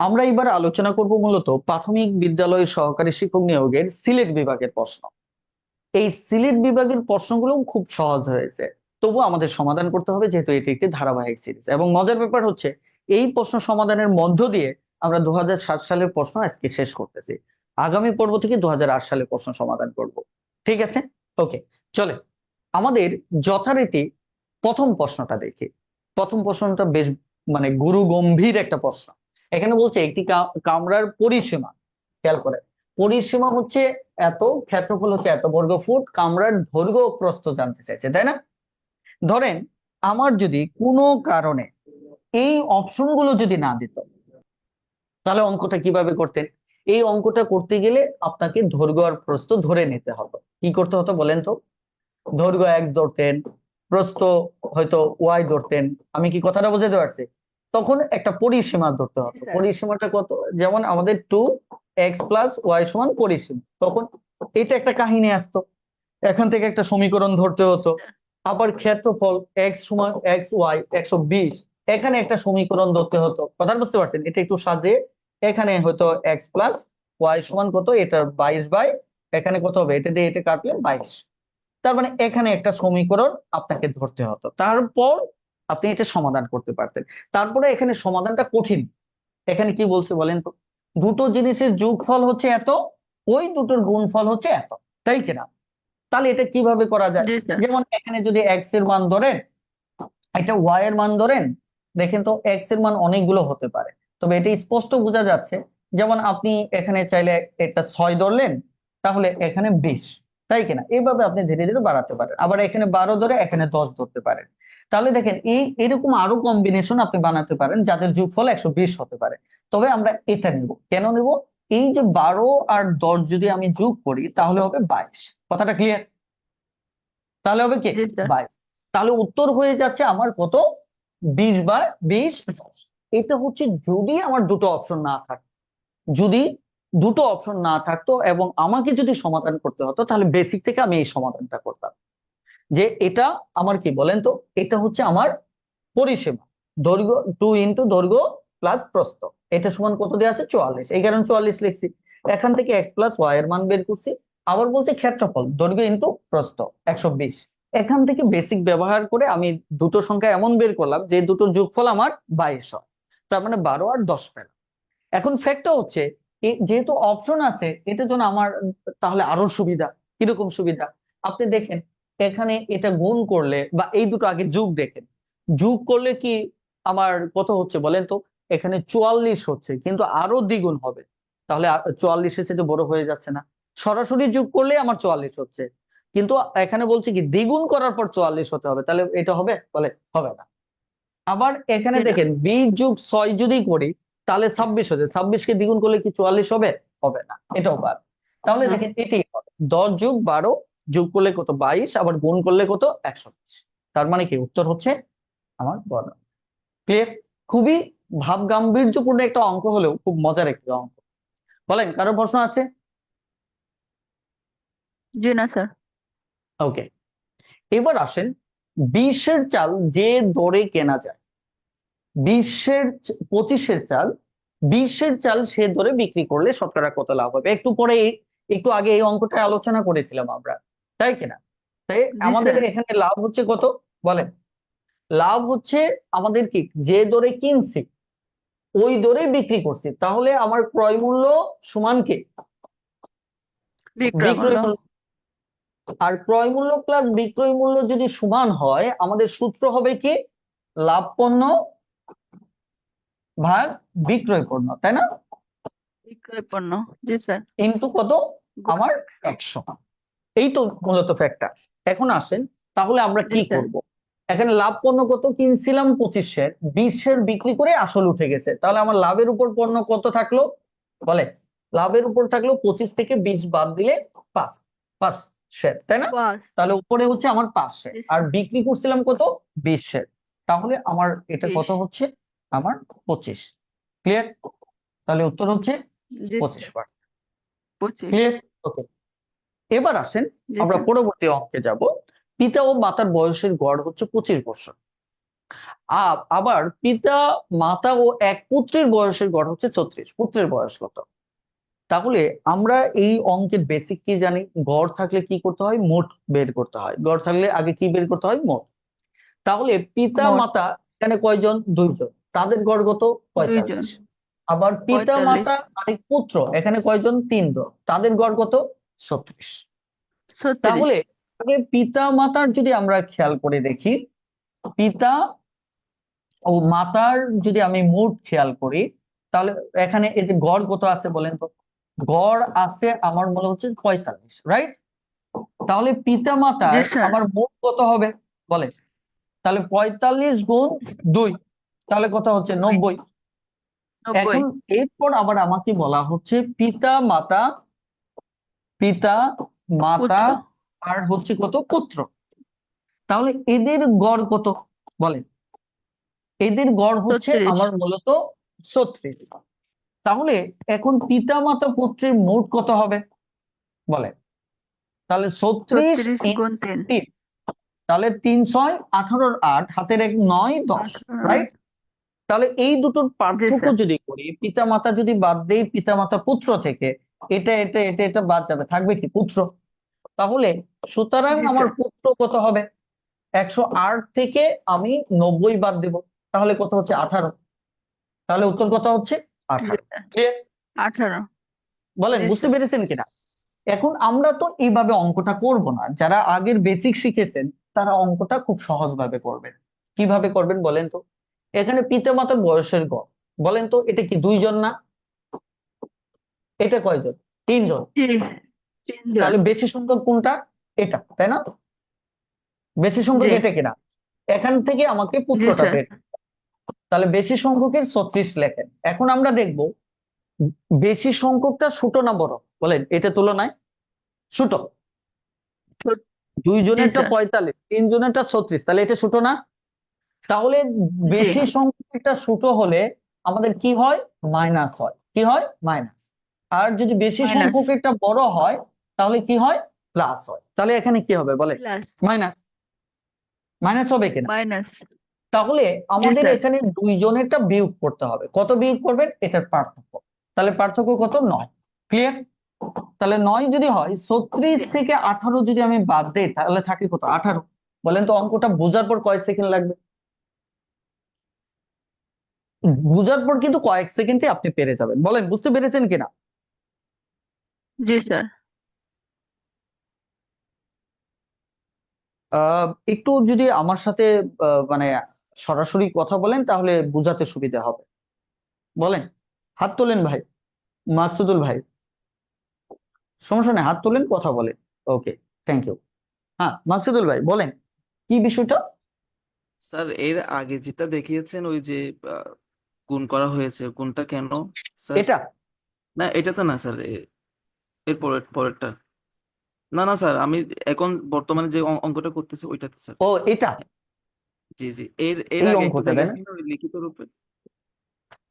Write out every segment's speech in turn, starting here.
আমরা এবার আলোচনা করব মূলত প্রাথমিক বিদ্যালয়ের সহকারী শিক্ষক নিয়োগের সিলেট বিভাগের প্রশ্ন। এই সিলেট বিভাগের প্রশ্নগুলো খুব সহজ হয়েছে, তবু আমাদের সমাধান করতে হবে যেহেতু এটি একটি ধারাবাহিক সিরিজ। এবং মজার ব্যাপার হচ্ছে, এই প্রশ্ন সমাধানের মধ্য দিয়ে আমরা দু হাজার সাত সালের প্রশ্ন আজকে শেষ করতেছি। আগামী পর্ব থেকে দু হাজার আট সালের প্রশ্ন সমাধান করব। ঠিক আছে? ওকে, চলে। আমাদের যথারীতি প্রথম প্রশ্নটা দেখি। প্রথম প্রশ্নটা বেশ মানে গুরু গম্ভীর একটা প্রশ্ন। এখানে বলছে একটি কামরার পরিসীমা, খেয়াল করে। পরিসীমা হচ্ছে এত, ক্ষেত্রফল হচ্ছে এত বর্গ ফুট, কামরার দৈর্ঘ্য প্রস্থ জানতে চাইছে, তাই না? ধরেন, আমার যদি কোনো কারণে এই অপশনগুলো যদি না দিত, তাহলে অঙ্কটা কীভাবে করতেন? এই অঙ্কটা করতে গেলে আপনাকে দৈর্ঘ্য আর প্রস্থ ধরে নিতে হতো কি করতে হতো বলেন তো? দৈর্ঘ্য এক্স ধরতেন, প্রস্থ হয়তো ওয়াই ধরতেন। আমি কি কথাটা বুঝাতে পারছি? তখন একটা পরিসীমা ধরতে হতো হ্যাঁ। পরিসীমাটা কত? যেমন আমাদের টু এক্স প্লাস ওয়াই সমান পরিসীমা। তখন এটা একটা কাহিনী আসতো। এখান থেকে একটা সমীকরণ ধরতে হতো। আবার ক্ষেত্রফল এক্স সমান এক্স ওয়াই একশো বিশ। এখানে একটা সমীকরণ ধরতে হতো। কথা বুঝতে পারছেন? এটা একটু সাজে এখানে হয়তো এক্স প্লাস ওয়াই সমান কত? এটা বাইশ বাই এখানে কত হবে? এটা দিয়ে এটা কাটলে বাইশ। তার মানে এখানে একটা সমীকরণ আপনাকে ধরতে হতো। তারপর আপনি এটা সমাধান করতে পারতেন। তারপরে এখানে সমাধানটা কঠিন। এখানে কি বলছে বলেন তো? দুটো জিনিসের যোগফল হচ্ছে এত ওই দুটোর গুণফল হচ্ছে এত। তাই কিনা তাহলে এটা কীভাবে করা যায়? যেমন এখানে যদি এক্সের মান ধরেন এটা ওয়াই এর মান ধরেন দেখেন তো এক্সের মান অনেকগুলো হতে পারে। তবে এটা স্পষ্ট বোঝা যাচ্ছে যেমন আপনি এখানে চাইলে এটা ছয় ধরলেন তাহলে এখানে বিশ। তাই কিনা এইভাবে আপনি ধীরে ধীরে বাড়াতে পারেন। আবার এখানে বারো ধরে এখানে দশ ধরতে পারেন। তাহলে দেখেন এই এরকম আরও কম্বিনেশন আপনি বানাতে পারেন যাদের যোগফল একশো বিশ হতে পারে। তবে আমরা এটা নিব। কেন নিব? এই যে বারো আর দশ যদি আমি যোগ করি তাহলে হবে বাইশ। কথাটা ক্লিয়ার তাহলে হবে কি? বাইশ। তাহলে উত্তর হয়ে যাচ্ছে আমার কত? বিশ বা বিশ দশ। এটা হচ্ছে যদি আমার দুটো অপশন না থাকে যদি দুটো অপশন না থাকতো এবং আমাকে যদি সমাধান করতে হতো তাহলে বেসিক থেকে আমি এই সমাধানটা করতাম। যে এটা আমার কি বলেন তো, এটা হচ্ছে আমার পরিষেবা দৈর্ঘ্য টু ইন্টু দৈর্ঘ্য প্লাস প্রস্থ। এটা সমান কত দেওয়া আছে? চুয়াল্লিশ। এই কারণে চুয়াল্লিশ লিখছি। এখান থেকে এক্স প্লাস ওয়াই এর মান বের করছি। আবার বলছে ক্ষেত্রফল, দৈর্ঘ্য ইন্টু প্রস্থ, একশো এখান থেকে বেসিক ব্যবহার করে আমি দুটো সংখ্যা এমন বের করলাম যে দুটো যোগফল আমার বাইশ তার মানে বারো আর দশ পেলাম। এখন ফ্যাক্টটা হচ্ছে যেহেতু অপশন আছে, এটার জন্য আমার তাহলে আরও সুবিধা। কীরকম সুবিধা? আপনি দেখেন এখানে এটা গুণ করলে বা এই দুটো আগে যুগ দেখেন যুগ করলে কি আমার কত হচ্ছে বলেন তো? এখানে চুয়াল্লিশ হচ্ছে কিন্তু আরও দ্বিগুণ হবে। তাহলে চুয়াল্লিশের সাথে বড় হয়ে যাচ্ছে না। সরাসরি যোগ করলে আমার চুয়াল্লিশ হচ্ছে। কিন্তু এখানে বলছে কি দ্বিগুণ করার পর চুয়াল্লিশ হতে হবে। তাহলে এটা হবে? বলে হবে না। আবার এখানে দেখেন বিশ যুগ ছয় যদি করি তাহলে ছাব্বিশ হচ্ছে। ছাব্বিশ কে দ্বিগুণ করলে কি চুয়াল্লিশ হবে? হবে না। এটাও বাদ। তাহলে দেখেন এটি হবে। দশ যুগ বারো যোগ করলে কত? বাইশ আবার গুণ করলে কত? একশো তার মানে কি? উত্তর হচ্ছে আমার বর্ণ ক্লিয়ার খুবই ভাব গাম্ভীর্যপূর্ণ একটা অঙ্ক হলেও খুব মজার একটা অঙ্ক। বলেন কারও প্রশ্ন আছে? জি না স্যার। ওকে এবার আসেন বিশের চাল যে দরে কেনা যায় বিশের পঁচিশের চাল বিশের চাল সে দরে বিক্রি করলে শতকরা কত লাভ হবে? একটু পরে একটু আগে এই অঙ্কটা আলোচনা করেছিলাম আমরা। তাই কিনা তাই আমাদের এখানে লাভ হচ্ছে কত? বলেন। লাভ হচ্ছে আমাদের কি? যে দরে কিনছি ওই দরে বিক্রি করছি। তাহলে আমার ক্রয় মূল্য সমান কে? বিক্রয়। মূল্য। আর ক্রয় মূল্য প্লাস বিক্রয় মূল্য যদি সমান হয় আমাদের সূত্র হবে কি? লাভ পণ্য ভাগ বিক্রয় পণ্য তাই না? বিক্রয় পণ্য জি স্যার। ইন্টু কত? আমার একশো। এই তো মূলত ফ্যাক্টর এখন আসেন তাহলে আমরা কি জি, করব? এখানে লাভ পণ্য কত? কিনছিলাম পঁচিশের বিশের বিক্রি করে আসল উঠে গেছে। তাহলে আমার লাভের উপর পণ্য কত থাকল? বলে লাভের উপর থাকল পঁচিশ থেকে বিশ বাদ দিলে পাঁচ পাঁচ শেয়ার তাই না? তাহলে উপরে হচ্ছে আমার পাঁচ শেয়ার আর বিক্রি করছিলাম কত? বিশ শেয়ার তাহলে আমার এটা কত হচ্ছে? আমার পঁচিশ। ক্লিয়ার তাহলে উত্তর হচ্ছে পঁচিশ বার। ক্লিয়ার ওকে এবার আসেন আমরা পরবর্তী অঙ্কে যাব। পিতা ও মাতার বয়সের গড় হচ্ছে পঁচিশ বছর। আবার পিতা মাতা ও এক পুত্রের বয়সের গড় হচ্ছে ছত্রিশ পুত্রের বয়স কত? তাহলে আমরা এই অঙ্কের বেসিক কি জানি? গড় থাকলে কি করতে হয়? মোট বের করতে হয়। গড় থাকলে আগে কি বের করতে হয়? মোট। তাহলে পিতা মাতা এখানে কয়জন? দুইজন। তাদের গড় কত? পঁয়তাল্লিশ। আবার পিতা মাতা আরেক পুত্র এখানে কয়জন? তিনজন। তাদের গড় কত? ছত্রিশ। তাহলে আগে পিতা মাতার যদি আমরা খেয়াল করে দেখি পিতা ও মাতার যদি আমি মোট খেয়াল করি তাহলে এখানে এই যে গড় কত আছে বলেন তো? গড় আছে আমার মনে হচ্ছে পঁয়তাল্লিশ রাইট তাহলে পিতা মাতার আমার মোট কত হবে? বলেন। তাহলে পঁয়তাল্লিশ গুণ দুই তাহলে কত হচ্ছে? নব্বই। এখন এরপর আবার আমাকে বলা হচ্ছে পিতা মাতা পিতা মাতা আর হচ্ছে কত? পুত্র। তাহলে এদের গড় কত? বলেন। এদের গড় হচ্ছে আমার মূলত ছত্রিশ। তাহলে এখন পিতা মাতা পুত্রের মোট কত হবে? বলেন। তাহলে ছত্রিশ তিন। তাহলে তিন ছয় আঠারোর আট হাতের এক নয় দশ রাইট তাহলে এই দুটোর পার্থক্য যদি করি পিতা মাতা যদি বাদ দেই পিতা মাতা পুত্র থেকে এটা এটা এটা এটা বাদ যাবে থাকবে কি পুত্র? তাহলে সুতরাং জি, আমার স্যার। পুত্র কত হবে? একশো আট থেকে আমি নব্বই বাদ দেব তাহলে কত হচ্ছে? আঠারো। তাহলে উত্তর কত হচ্ছে? আঠারো। আঠারো। বলেন বুঝতে পেরেছেন কিনা? এখন আমরা তো এইভাবে অঙ্কটা করব না। যারা আগের বেসিক শিখেছেন তারা অঙ্কটা খুব সহজভাবে করবেন। কীভাবে করবেন বলেন তো? এখানে পিতামাতার বয়সের গড়। বলেন তো এটা কি দুইজন না? এটা কয়জন? তিনজন। তাহলে বেশি সংখ্যক কোনটা? এটা তাই না তো? বেশি সংখ্যক এটা কিনা? এখান থেকে আমাকে পুত্রটা। বের তাহলে বেশি সংখ্যকের ছত্রিশ লেখেন। এখন আমরা দেখব বেশি সংখ্যকটা ছোট না বড়? বলেন এটা তুলনায় ছোট। দুইজনেরটা। পঁয়তাল্লিশ তিনজনেরটা ছত্রিশ। তাহলে এটা ছোট না? তাহলে বেশি সংখ্যকটা ছোট হলে আমাদের কি হয়? মাইনাস হয়। কি হয়? মাইনাস। আর যদি বেশি. সংখ্যক একটা বড় হয় তাহলে কি হয়? প্লাস হয়। তাহলে এখানে কি হবে বলে? মাইনাস মাইনাস হবে কিনা? মাইনাস তাহলে আমাদের। এখানে দুইজনেরটা বিয়োগ করতে হবে। কত বিয়োগ করবেন? এটার পার্থক্য। তাহলে পার্থক্য কত? নয়। ক্লিয়ার তাহলে নয় যদি হয় ছত্রিশ থেকে আঠারো যদি আমি বাদ দেই তাহলে থাকে কত? আঠারো। বলেন তো অঙ্কটা বোঝার পর কয় সেকেন্ড লাগবে। বোঝার পর কিন্তু কয়েক সেকেন্ডে আপনি পেরে যাবেন। বলেন বুঝতে পেরেছেন কিনা? জি স্যার। আহ একটু যদি আমার সাথে আহ, মানে সরাসরি কথা বলেন তাহলে বুঝাতে সুবিধা হবে। বলেন হাত তোলেন ভাই মাকসুদুল ভাই। সমস্যা নেই হাত তোলেন কথা বলেন। ওকে থ্যাংক ইউ হ্যাঁ মাকসুদুল ভাই বলেন কি বিষয়টা? স্যার এর আগে যেটা দেখিয়েছেন ওই যে আহ, গুণ করা হয়েছে গুণটা কেন স্যার? এটা। না এটা তো না স্যার এর পরের পরেরটা। না না স্যার আমি এখন বর্তমানে যে অঙ্কটা করতেছি ওইটাতে স্যার। ও এটা? জি জি এর এর এই আগে একটা অঙ্কটা, তাই না? দেখিয়েছেন না ওই লিখিত রূপে?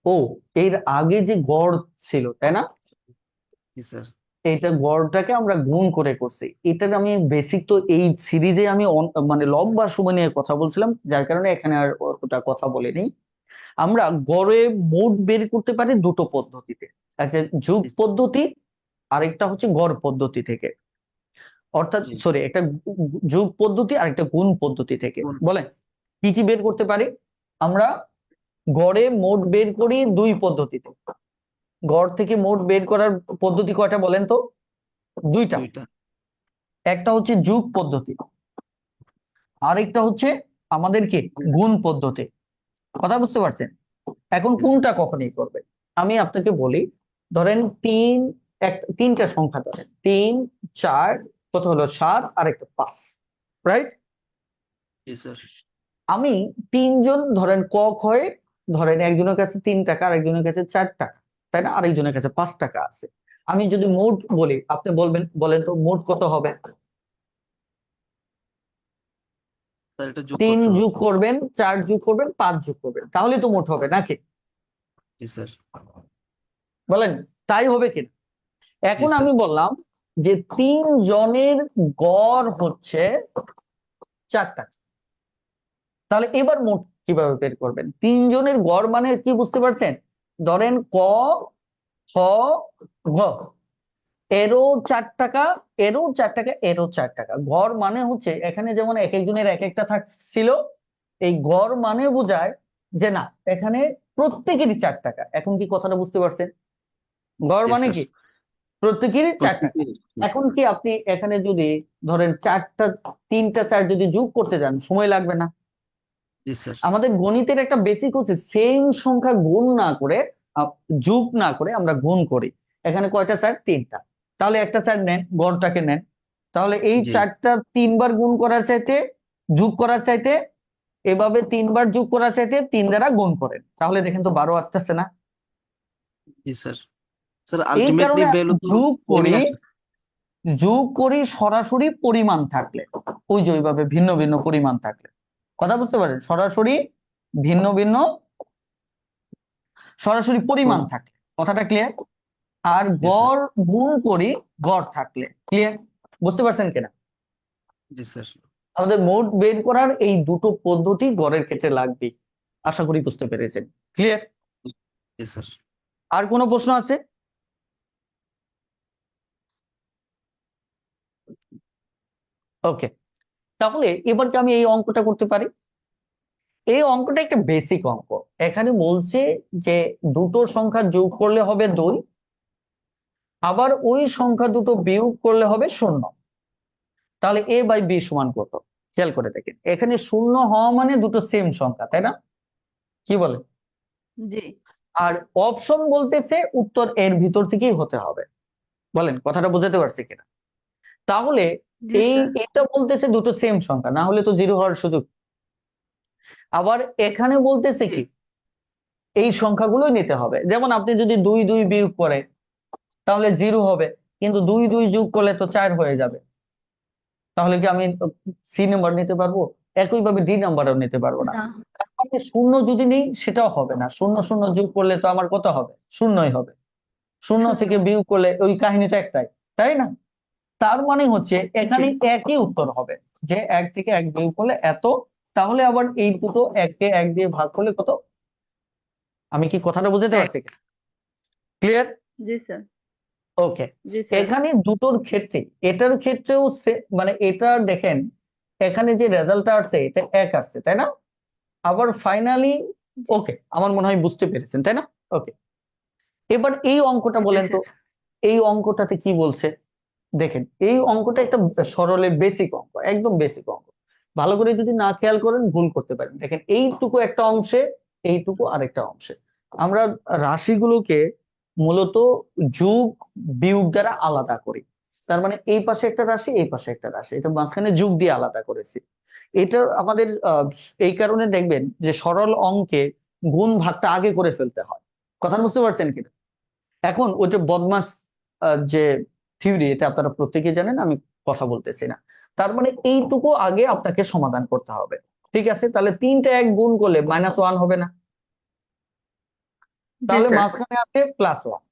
ও এর আগে যে গড় ছিল তাই না? জি স্যার। এটা গড়টাকে আমরা গুণ করে করছি। এটার আমি বেসিক তো এই সিরিজে আমি অন- মানে লম্বা সময় নিয়ে কথা বলছিলাম যার কারণে এখানে আর ওটা কথা বলিনি। আমরা গড়ে মোট বের করতে পারি দুটো পদ্ধতিতে। একটা যুগ পদ্ধতি আরেকটা হচ্ছে গড় পদ্ধতি থেকে। অর্থাৎ। সরি একটা যুগ পদ্ধতি আর একটা গুণ পদ্ধতি থেকে। বলেন কি কি বের করতে পারি? আমরা গড়ে মোট বের করি দুই পদ্ধতিতে। গড় থেকে মোট বের করার পদ্ধতি কয়টা বলেন তো? দুইটা। দুইটা। একটা হচ্ছে যুগ পদ্ধতি। আরেকটা হচ্ছে আমাদেরকে গুণ। পদ্ধতি। কথা বুঝতে পারছেন? এখন কোনটা কখনই করবে? আমি আপনাকে বলি ধরেন তিন এক তিনটা সংখ্যা ধরেন। তিন চার কত হলো? সাত আর একটা পাঁচ রাইট জি স্যার আমি তিনজন ধরেন ক হয়ে ধরেন একজনের কাছে তিন টাকা আরেকজনের কাছে চার টাকা তাই না? আরেকজনের কাছে পাঁচ টাকা আছে। আমি যদি মোট বলি আপনি বলবেন বলেন তো মোট কত হবে? তিন। যোগ করবেন চার যোগ করবেন পাঁচ যোগ করবেন তাহলে তো মোট হবে নাকি? বলেন তাই হবে কিনা? এখন আমি বললাম যে তিন জনের গড় হচ্ছে চার টাকা তাহলে এবার মোট কীভাবে বের করবেন? তিনজনের গড় মানে কি বুঝতে পারছেন? ধরেন ক খ ঘ। এরও চার টাকা এরও চার টাকা এরও চার টাকা। ঘর মানে হচ্ছে এখানে যেমন এক একজনের এক একটা থাকছিল এই ঘর মানে বোঝায় যে না এখানে প্রত্যেকেরই চার টাকা। এখন কি কথাটা বুঝতে পারছেন? ঘর মানে কি? প্রত্যেকেরই চার টাকা এখন কি আপনি এখানে যদি ধরেন চারটা তিনটা চার যদি যোগ করতে যান সময় লাগবে না। আমাদের গণিতের একটা বেসিক হচ্ছে সেম সংখ্যা গুণ না করে যোগ না করে আমরা গুণ করি। এখানে কয়টা চার তিনটা। তাহলে একটা চার নেন গড়টাকে নেন। তাহলে এই চারটা তিনবার গুণ করার চাইতে যোগ করার চাইতে এভাবে তিনবার যোগ করার চাইতে তিন দ্বারা গুণ করেন। তাহলে দেখেন তো বারো আসতেছে না। জি স্যার স্যার আলটিমেটলি ভ্যালু যোগ করি। যোগ করি সরাসরি পরিমাণ থাকলে ওই যে ওইভাবে ভিন্ন ভিন্ন পরিমাণ থাকলে। কথা বুঝতে পারেন সরাসরি ভিন্ন ভিন্ন সরাসরি পরিমাণ থাকলে। কথাটা ক্লিয়ার আর গড় গুণ করি গড় থাকলে। ক্লিয়ার বুঝতে পারছেন কিনা জি স্যার আমাদের মোট বের করার এই দুটো পদ্ধতি গড়ের ক্ষেত্রে লাগবে আশা করি বুঝতে পেরেছেন। ক্লিয়ার জি স্যার আর কোনো প্রশ্ন আছে? ওকে তাহলে এবার কি আমি এই অঙ্কটা করতে পারি? এই অঙ্কটা একটা বেসিক অঙ্ক। এখানে বলছে যে দুটো সংখ্যা যোগ করলে হবে দুই আবার ওই সংখ্যা দুটো বিয়োগ করলে হবে শূন্য। তাহলে এ বাই বি সমান কত? খেয়াল করে দেখেন এখানে শূন্য হওয়া মানে দুটো সেম সংখ্যা তাই না? কি বলে? জি। আর অপশন বলতেছে উত্তর এর ভিতর থেকেই হতে হবে। বলেন কথাটা বোঝাতে পারছি কিনা? তাহলে এই এটা বলতেছে দুটো সেম সংখ্যা না হলে তো জিরো হওয়ার সুযোগ। আবার এখানে বলতেছে কি এই সংখ্যাগুলোই নিতে হবে। যেমন আপনি যদি দুই দুই বিয়োগ করে তাহলে জিরো হবে কিন্তু দুই দুই যোগ করলে তো চার হয়ে যাবে। তাহলে কি আমি সি নাম্বার নিতে পারব? একইভাবে ডি নাম্বারও নিতে পারব না। মানে শূন্য যদি নেই সেটাও হবে না। শূন্য শূন্য যোগ করলে তো আমার কত হবে? শূন্যই হবে। শূন্য। থেকে বিয়োগ করলে ওই কাহিনীটা একটাই তাই না? তার মানে হচ্ছে এখানে একই উত্তর হবে। যে এক থেকে এক বিয়োগ করলে এত তাহলে আবার এই দুটো এককে এক দিয়ে ভাগ করলে কত? আমি কি কথাটা বুঝতে এক। পারছি? ক্লিয়ার জি স্যার। ওকে এখানে দুটোর ক্ষেত্রে এটার ক্ষেত্রেও সে- মানে এটা দেখেন এখানে যে রেজাল্টটা আসছে এটা এক আসছে তাই না? আবার ফাইনালি ওকে আমার মনে হয় বুঝতে পেরেছেন তাই না? ওকে এবার এই অঙ্কটা বলেন তো এই অঙ্কটাতে কি বলছে? দেখেন, এই অঙ্কটা একটা সরলের বেসিক অঙ্ক, একদম বেসিক অঙ্ক। ভালো করে যদি না খেয়াল করেন, ভুল করতে পারেন। দেখেন, এইটুকু একটা অংশে, এইটুকু আরেকটা অংশে। আমরা রাশিগুলোকে মূলত যুগ, বিয়োগ দ্বারা আলাদা করি। তার মানে এই পাশে একটা রাশি, এই পাশে একটা রাশি। এটা মাঝখানে যুগ দিয়ে আলাদা করেছি। এটা আমাদের এই কারণে দেখবেন যে সরল অঙ্কে গুণ ভাগটা আগে করে ফেলতে হয়। কথা বুঝতে পারছেন কিনা? এখন ওই যে বদমাস যে থিওরি এটা আপনারা প্রত্যেকেই জানেন আমি কথা বলতেছি না। তার মানে এইটুকু আগে আপনাকে সমাধান করতে হবে। ঠিক আছে? তাহলে তিনটা এক গুণ করলে মাইনাস ওয়ান হবে না। তাহলে মাঝখানে আছে প্লাস ওয়ান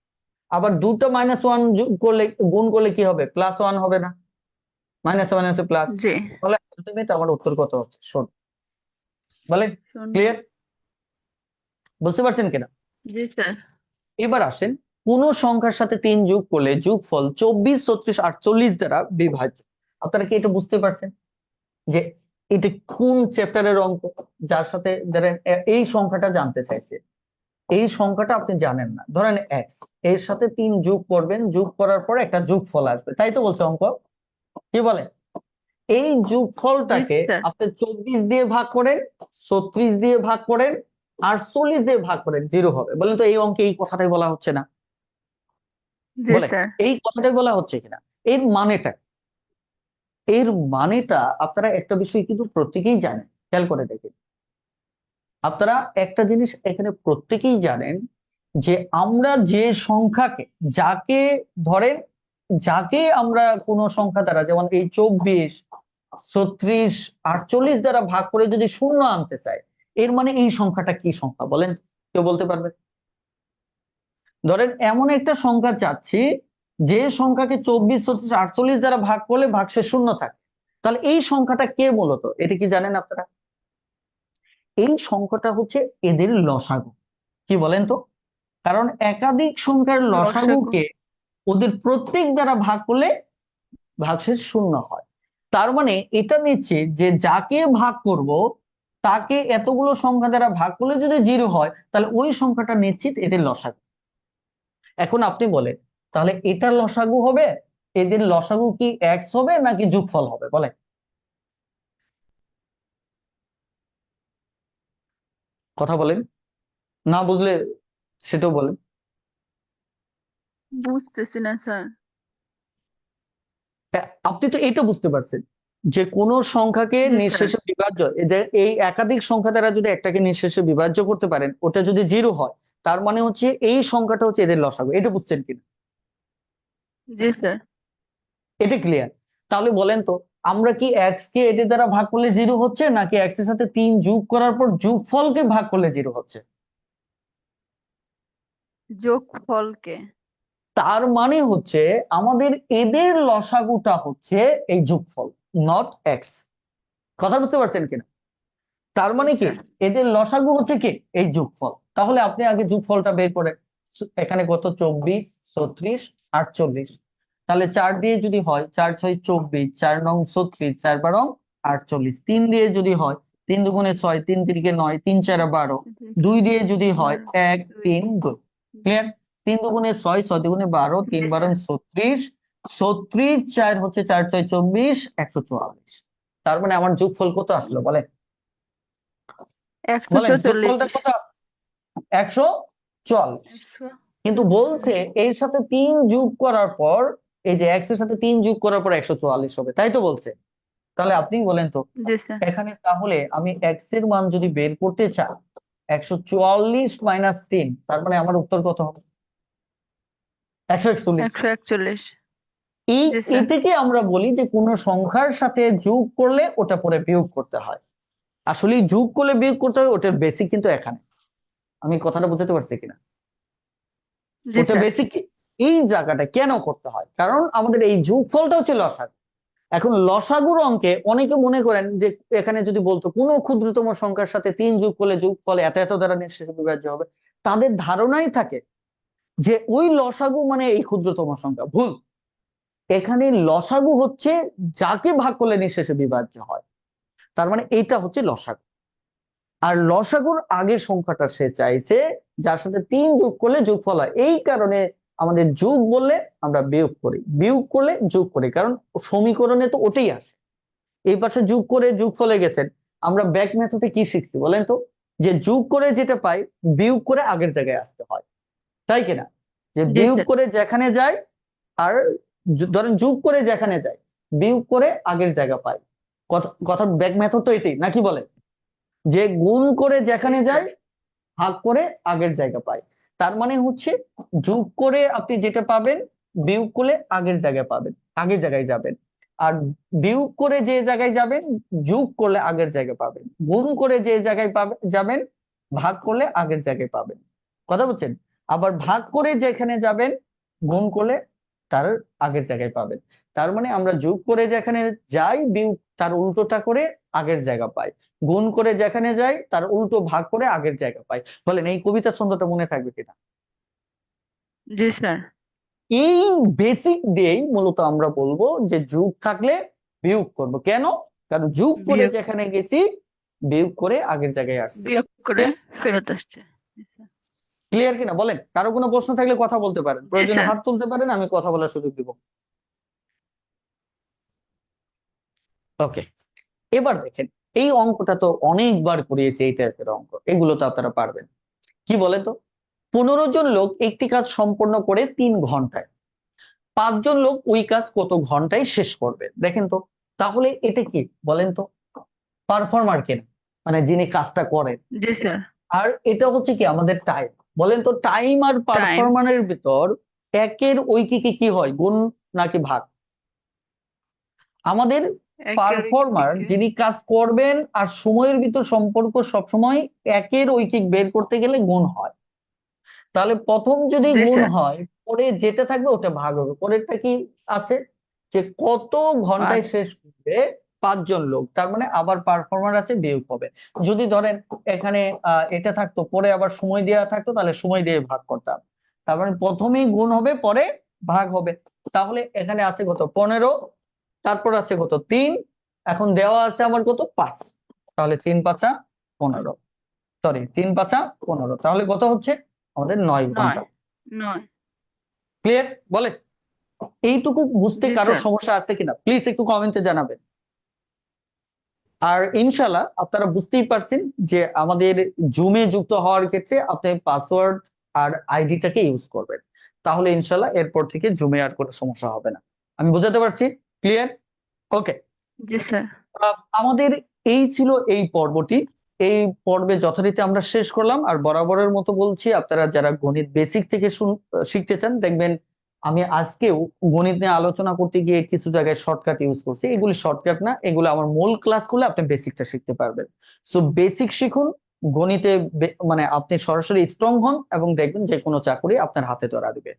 আবার দুটো মাইনাস ওয়ান করলে গুণ করলে কি হবে? প্লাস ওয়ান হবে না। মাইনাস ওয়ান আছে প্লাস তাহলে আলটিমেট আমার উত্তর কত হচ্ছে? শোন বলেন? ক্লিয়ার বুঝতে পারছেন কিনা? এবার আসেন কোন সংখ্যার সাথে তিন যোগ করলে যোগফল চব্বিশ ছত্রিশ আটচল্লিশ দ্বারা বিভাজ্য। আপনারা কি এটা বুঝতে পারছেন? যে এটা কোন চ্যাপ্টারের অঙ্ক? যার সাথে ধরেন এই সংখ্যাটা জানতে চাইছে। এই সংখ্যাটা আপনি জানেন না। ধরেন এক্সের সাথে তিন যোগ করবেন যোগ করার পর একটা যোগফল আসবে। তাই তো বলছে অঙ্ক? কি বলে? এই যোগফলটাকে. আপনি চব্বিশ দিয়ে ভাগ করেন ছত্রিশ দিয়ে ভাগ করেন আটচল্লিশ দিয়ে ভাগ করেন জিরো হবে। বলেন তো এই অঙ্কে এই কথাটাই বলা হচ্ছে না। স্যার এই কথাটাই বলা হচ্ছে কিনা? এর মানেটা এর মানেটা আপনারা একটা বিষয় কিন্তু প্রত্যেকেই জানেন খেয়াল করে দেখেন। আপনারা একটা জিনিস এখানে প্রত্যেকেই জানেন যে আমরা যে সংখ্যাকে যাকে ধরেন যাকে আমরা কোনো সংখ্যা দ্বারা যেমন এই চব্বিশ ছত্রিশ আটচল্লিশ দ্বারা ভাগ করে যদি শূন্য আনতে চাই এর মানে এই সংখ্যাটা কি সংখ্যা বলেন? কেউ বলতে পারবে? ধরেন এমন একটা সংখ্যা চাচ্ছি যে সংখ্যাকে চব্বিশ ছত্রিশ আটচল্লিশ দ্বারা ভাগ করলে ভাগশেষ শূন্য থাকে। তাহলে এই সংখ্যাটা কে মূলত? এটা কি জানেন আপনারা? এই সংখ্যাটা হচ্ছে এদের লসাগু। কি বলেন তো? কারণ একাধিক সংখ্যার লসাগুকে ওদের প্রত্যেক দ্বারা ভাগ করলে ভাগশেষ শূন্য হয়। তার মানে এটা নিচ্ছে যে যাকে ভাগ করব তাকে এতগুলো সংখ্যা দ্বারা ভাগ করলে যদি জিরো হয় তাহলে ওই সংখ্যাটা নিশ্চিত এদের লসাগু। এখন আপনি বলেন তাহলে এটার লসাগু হবে? এদের লসাগু কি এক্স হবে নাকি যোগফল হবে? বলেন। কথা বলেন। না বুঝলে সেটাও বলেন। বুঝতেছি না স্যার। আপনি তো এটা বুঝতে পারছেন। যে কোন সংখ্যাকে নিঃশেষে বিভাজ্য এই একাধিক সংখ্যা দ্বারা যদি একটাকে নিঃশেষে বিভাজ্য করতে পারেন ওটা যদি জিরো হয় তার মানে হচ্ছে এই সংখ্যাটা হচ্ছে এদের লসাগু। এটা বুঝছেন কিনা? জি স্যার। এটা ক্লিয়ার তাহলে বলেন তো আমরা কি এক্স কে এদের দ্বারা ভাগ করলে জিরো হচ্ছে নাকি এক্সের সাথে তিন যোগ করার পর যোগফলকে ভাগ করলে জিরো হচ্ছে? যোগফলকে। তার মানে হচ্ছে আমাদের এদের লসাগুটা হচ্ছে এই যোগফল নট এক্স কথা বুঝতে পারছেন কিনা? তার মানে কি? এদের লসাগু হচ্ছে কি? এই যোগফল। তাহলে আপনি আগে যোগফলটা বের করে এখানে কত? চব্বিশ ছত্রিশ আটচল্লিশ। তাহলে চার দিয়ে যদি হয় চার ছয় চব্বিশ চার নং ছত্রিশ চার বারো আটচল্লিশ। তিন দিয়ে যদি হয় তিন দুগুণে ছয় তিন তিরিকে নয় তিন চার বারো। দুই দিয়ে যদি হয় এক তিন দুই। ক্লিয়ার তিন দুগুণে ছয় ছয় দুগুণে বারো তিন বারো ছত্রিশ। ছত্রিশ চার হচ্ছে চার ছয় চব্বিশ একশো চুয়াল্লিশ। তার মানে আমার যোগফল কত আসলো? বলেন। একশো চল্লিশ কিন্তু বলছে এর সাথে তিন যোগ করার পর এই যে এক্সের সাথে তিন যোগ করার পর একশো চুয়াল্লিশ হবে তাই তো বলছে? তাহলে আপনি বলেন তো। এখানে তাহলে আমি এক্সের মান যদি বের করতে চাই একশো চুয়াল্লিশ মাইনাস তিন তার মানে আমার উত্তর কত হবে? একশো একচল্লিশ। এই এটাকে আমরা বলি যে কোনো সংখ্যার সাথে যোগ করলে ওটা পরে বিয়োগ করতে হয়। আসলে যোগ করলে বিয়োগ করতে হবে ওটার বেসিক কিন্তু এখানে। আমি কথাটা বুঝতে পারছি কিনা? ওটা বেসিক এই জায়গাটা কেন করতে হয়? কারণ আমাদের এই যোগফলটা হচ্ছে লসাগু। এখন লসাগুর অঙ্কে অনেকে মনে করেন যে এখানে যদি বলতো কোনো ক্ষুদ্রতম সংখ্যার সাথে তিন যোগ করলে যোগফল এত এত দ্বারা নিঃশেষে বিভাজ্য হবে তাদের ধারণাই থাকে যে ওই লসাগু মানে এই ক্ষুদ্রতম সংখ্যা। ভুল। এখানে লসাগু হচ্ছে যাকে ভাগ করলে নিঃশেষে বিভাজ্য হয়। তার মানে এইটা হচ্ছে লসাগু। আর লসাগুর আগের সংখ্যাটা সে চাইছে যার সাথে তিন যোগ করলে যোগফল হয়। এই কারণে আমাদের যোগ বললে আমরা বিয়োগ করি। বিয়োগ করলে যোগ করি কারণ সমীকরণে তো ওটাই আসে এই পাশে যোগ করে যোগ ফলে গেছেন আমরা ব্যাক মেথডে কি শিখছি বলেন তো? যে যোগ করে যেটা পাই বিয়োগ করে আগের জায়গায় আসতে হয়। তাই কিনা? যে বিয়োগ করে যেখানে যায় আর ধরেন যোগ করে যেখানে যায় বিয়োগ করে আগের জায়গা পাই। কথা ব্যাক মেথড তো এটাই নাকি বলে? যে গুণ করে যেখানে যায়, ভাগ করে আগের জায়গা পায়। তার মানে হচ্ছে যোগ করে আপনি যেটা পাবেন, বিয়োগ করলে আগের জায়গায় পাবেন, আগের জায়গায় যাবেন। আর বিয়োগ করে যে জায়গায় যাবেন, যোগ করলে আগের জায়গায় পাবেন। গুণ করে যে জায়গায় যাবেন, ভাগ করলে আগের জায়গায় পাবেন। কথা বলছেন? আবার ভাগ করে যেখানে যাবেন, গুণ করলে তার আগের জায়গায় পাবেন। তার মানে আমরা যোগ করে যেখানে যাই বিয়োগ তার উল্টোটা করে আগের জায়গা পাই। গুণ করে যেখানে যাই তার উল্টো ভাগ করে আগের জায়গা পাই। বলেন এই কবিতার ছন্দটা মনে থাকবে কিনা? জি স্যার। এই বেসিক দিয়েই মূলত আমরা বলব যে যুগ থাকলে বিয়োগ করব। কেন? কারণ যুগ করে যেখানে গেছি বিয়োগ করে আগের জায়গায় আসছি। বিয়োগ করে ফেরত আসছে। ক্লিয়ার কিনা? বলেন কারও কোনো প্রশ্ন থাকলে কথা বলতে পারেন। প্রয়োজনে হাত তুলতে পারেন আমি কথা বলার সুযোগ দিব। ওকে এবার দেখেন এই অঙ্কটা তো অনেকবার করিয়েছি এই টাইপের অঙ্ক। এগুলো তো আপনারা পারবেন। কি বলে তো? পনেরো জন লোক একটি কাজ সম্পন্ন করে তিন ঘন্টায়। পাঁচজন লোক ওই কাজ কত ঘন্টায় শেষ করবে? দেখেন তো তাহলে এটা কি বলেন তো? পারফর্মার কেন মানে যিনি কাজটা করেন। আর এটা হচ্ছে কি আমাদের টাইম বলেন তো টাইম আর পারফরমানের ভিতর একের ঐকিকে কি হয়? গুণ নাকি ভাগ? আমাদের পারফর্মার যিনি কাজ করবেন আর সময়ের ভিতর সম্পর্ক সবসময় একের ঐকিক বের করতে গেলে গুণ হয়। তাহলে প্রথম যদি গুণ হয় পরে যেটা থাকবে ওটা ভাগ হবে। পরেরটা কি আছে? যে কত ঘন্টায় শেষ করবে পাঁচজন লোক তার মানে আবার পারফর্মার আছে বিয়োগ হবে। যদি ধরেন এখানে আহ, এটা থাকতো পরে আবার সময় দেওয়া থাকতো তাহলে সময় দিয়ে ভাগ করতাম। তার মানে প্রথমেই গুণ হবে পরে ভাগ হবে। তাহলে এখানে আছে কত? পনেরো তারপর আছে কত? তিন। এখন দেওয়া আছে আমার কত? পাঁচ। তাহলে তিন পাঁচা পনেরো। সরি তিন পাঁচা পনেরো। তাহলে কত হচ্ছে? আমাদের নয় ঘণ্টা। ক্লিয়ার বলে এইটুকু বুঝতে কারও সমস্যা আছে কিনা? প্লিজ একটু কমেন্টে জানাবেন। আর ইনশাল্লাহ আপনারা বুঝতেই পারছেন যে আমাদের জুমে যুক্ত হওয়ার ক্ষেত্রে আপনি পাসওয়ার্ড আর আইডিটাকে ইউজ করবেন। তাহলে ইনশাল্লাহ এরপর থেকে জুমে আর কোনো সমস্যা হবে না। আমি বোঝাতে পারছি? ক্লিয়ার ওকে আমাদের এই ছিল এই পর্বটি। এই পর্বে যথারীতি আমরা শেষ করলাম। আর বরাবরের মতো বলছি আপনারা যারা গণিত বেসিক থেকে শিখতে চান দেখবেন আমি আজকেও গণিত নিয়ে আলোচনা করতে গিয়ে কিছু জায়গায় শর্টকাট ইউজ করছি। এগুলি শর্টকাট না এগুলো আমার মূল ক্লাস করলে আপনি বেসিকটা শিখতে পারবেন। সো বেসিক শিখুন গণিতে মানে আপনি সরাসরি স্ট্রং হন এবং দেখবেন যে কোনো চাকরি আপনার হাতে ধরা দিবে।